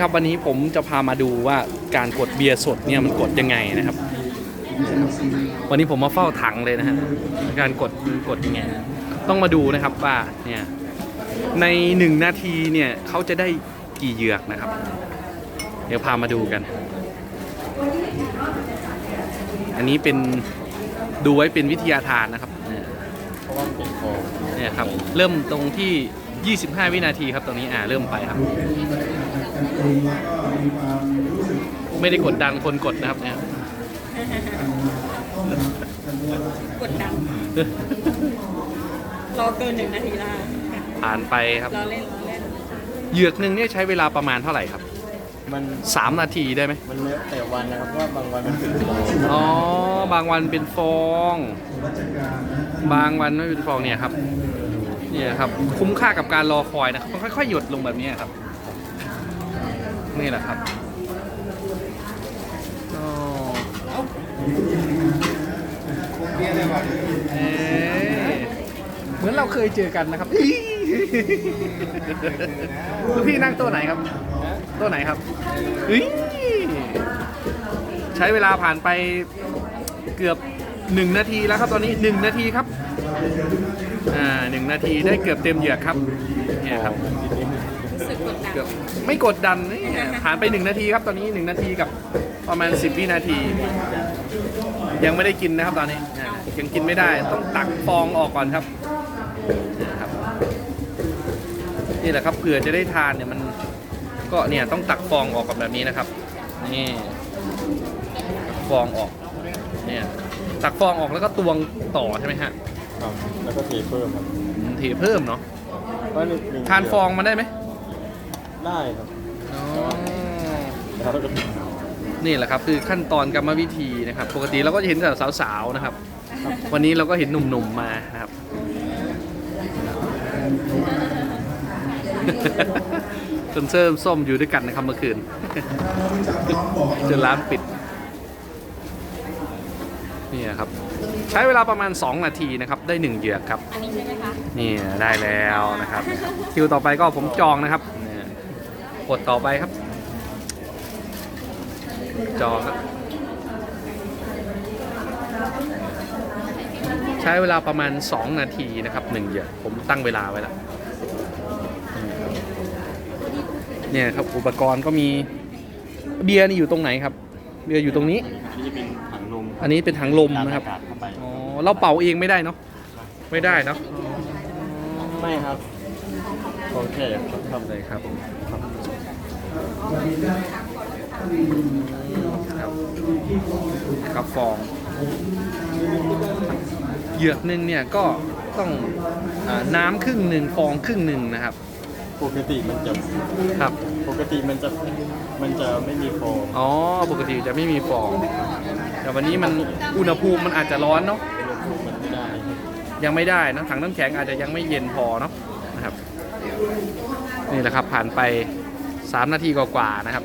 ครับวันนี้ผมจะพามาดูว่าการกดเบียร์สดเนี่ยมันกดยังไงนะครับ วันนี้ผมมาเฝ้าถังเลยนะฮะการกดมันกดยังไง ต้องมาดูนะครับว่าเนี่ยในหนึ่งนาทีเนี่ยเขาจะได้กี่เหยือกนะครับ เดี๋ยวพามาดูกัน อันนี้เป็นดูไว้เป็นวิทยาทานนะครับเนี่ยครับเริ่มตรงที่ 25 วินาทีครับตรงนี้อ่าเริ่มไปครับ ไม่ได้กดดันคนกดนะครับเนี่ยกดดันรอเกินหนึ่งนาทีละผ่านไปครับรอเล่นรอเล่นเหยือกหนึ่งเนี่ยใช้เวลาประมาณเท่าไหร่ครับ มัน3นาทีได้ไหมมันแล้วแต่วันนะครับเพราะว่าบางวันมันเป็นคออ๋อบางวันเป็นฟอง บางวันไม่เป็นฟองเนี่ยครับ นี่ยครับคุ้มค่ากับการรอคอยนะมันค่อยๆหยดลงแบบนี้ครับ นี่แหละครับอ๋อเอ๊ะเหมือนเราเคยเจอกันนะครับลูกพี่นั่งโต๊ะไหนครับโต๊ะไหนครับใช้เวลาผ่านไปเกือบหนึ่งนาทีแล้วครับตอนนี้หนึ่งนาทีครับ นึ่งนาทีได้เกือบเต็มเหยือกครับเนี่ยครับรู้สึกกดดันเกือบไม่กดดันนี่ผ่านไปหนึ่งนาทีครับตอนนี้หนึ่งนาทีกับประมาณ10วินาที ยังไม่ได้กินนะครับตอนนี้อ่ายังกินไม่ได้ต้องตักฟองออกก่อนครับนะครับ นี่แหละครับเผื่อจะได้ทานเนี่ยมันก็เนี่ยต้องตักฟองออกกับแบบนี้นะครับนี่ตักฟองออกเนี่ยตักฟองออกแล้วก็ตวงต่อใช่ไหมฮะ ครับ แล้วก็เทเพิ่มครับอืม เทเพิ่มเนาะเพราะหนึ่งหนึ่ทานฟองมาได้ไหมได้ครับอ๋อแล้วก็นี่แหละครับคือขั้นตอนกรรมวิธีนะครับ ปกติเราก็จะเห็นแต่สาวๆนะครับ วันนี้เราก็เห็นหนุ่มๆมานะครับ จนเริ่มส้มอยู่ด้วยกันนะครับเมื่อคืนจนร้านปิด นี่ครับ ใช้เวลาประมาณ 2 นาทีนะครับ ได้ 1 เหยือกครับ อันนี้ใช่ไหมคะ นี่ได้แล้วนะครับ คิวต่อไปก็ผมจองนะครับเนี่ยกดต่อไปครับ จองครับ ใช้เวลาประมาณ 2 นาทีนะครับหนึ่งเหยือกผมตั้งเวลาไว้แล้วเนี่ยครับอุปกรณ์ก็มีเบียร์นี่อยู่ตรงไหนครับ เบียร์อยู่ตรงนี้ อันนี้จะเป็นถังลมอันนี้เป็นถังลมนะครับอากาศเข้าไปอ๋อ เราเป่าเองไม่ได้เนาะ ไม่ได้เนาะไม่ครับโอเคครับครับเลยครับครับฟองเหยือกหนึ่งเนี่ยก็ต้องอาน้ำครึ่งหนึ่งฟองครึ่งหนึ่งนะครับ ปกติมันจะครับ ปกติมันจะมันจะไม่มีฟองอ๋อ ปกติจะไม่มีฟอง แต่วันนี้มันอุณหภูมิมันอาจจะร้อนเนาะ อุณหภูมิมันไม่ได้ยังไม่ได้นะถังน้ำแข็งอาจจะยังไม่เย็นพอเนาะนะครับ นี่แหละครับผ่านไป 3 นาทีกว่าๆนะครับ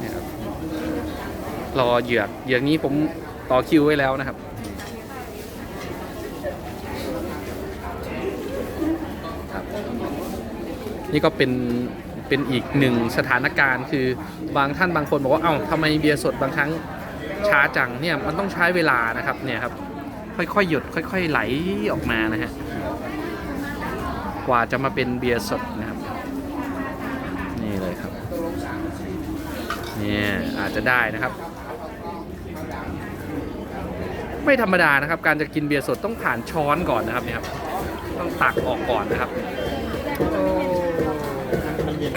เนี่ยครับ รอเหยือกเหยือกนี้ผมต่อคิวไว้แล้วนะครับครับ นี่ก็เป็นเป็นอีกหนึ่งสถานการณ์ คือบางท่านบางคนบอกว่าเอ้าทำไมเบียร์สดบางครั้งช้าจังเนี่ยมันต้องใช้เวลานะครับเนี่ยครับค่อยๆหยดค่อย ๆไหลออกมานะฮะกว่าจะมาเป็นเบียร์สดนะครับนี่เลยครับเนี่ยอาจจะได้นะครับ ไม่ธรรมดานะครับ การจะกินเบียร์สดต้องผ่านช้อนก่อนนะครับเนี่ยครับต้องตักออกก่อนนะครับโอ้ มันเย็น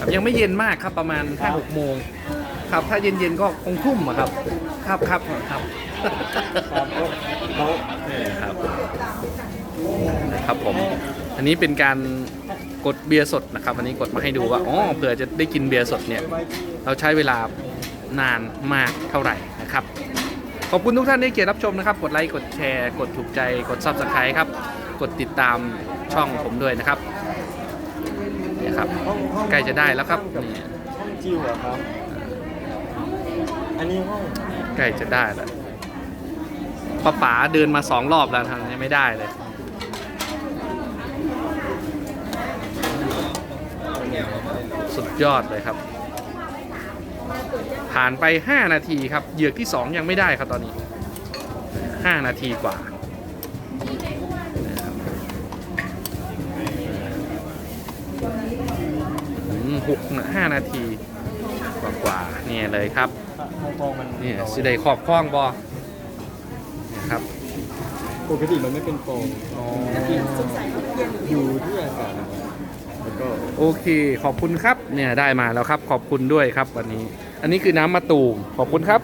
ครับยังไม่เย็นมากครับประมาณห้าหกโมงครับถ้าเย็นๆก็คงทุ่มอะครับ ครับครับครับครับแล้วนี่ครับ ครับผม อันนี้เป็นการกดเบียร์สดนะครับ อันนี้กดมาให้ดูว่าอ๋อเผื่อจะได้กินเบียร์สดเนี่ย เราใช้เวลานานมากเท่าไหร่นะครับ ขอบคุณทุกท่านที่เกียรติรับชมนะครับ กดไลค์กดแชร์ กดถูกใจกด subscribe ครับ กดติดตามช่องผมด้วยนะครับเนี่ยครับ ห้องห้องใกล้จะได้แล้วครับนี่ห้องจิวเหรอครับ อันนี้ห้องใกล้จะได้แล้วป้าป๋าเดินมาสองรอบแล้วทางนี้ไม่ได้เลย สุดยอดเลยครับ ผ่านไป 5 นาทีครับ เหยือกที่ 2 ยังไม่ได้ครับตอนนี้ 5 นาทีกว่า 6 5 นาทีกว่ากว่าเนี่ยเลยครับเนี่ยสิได้ขอบคล้องบอนี่ครับปกติมันไม่เป็นโองอยู่ที่อาาโอเคขอบคุณครับเนี่ยได้มาแล้วครับขอบคุณด้วยครับวันนี้ อันนี้คือน้ำมะตูมขอบคุณครับ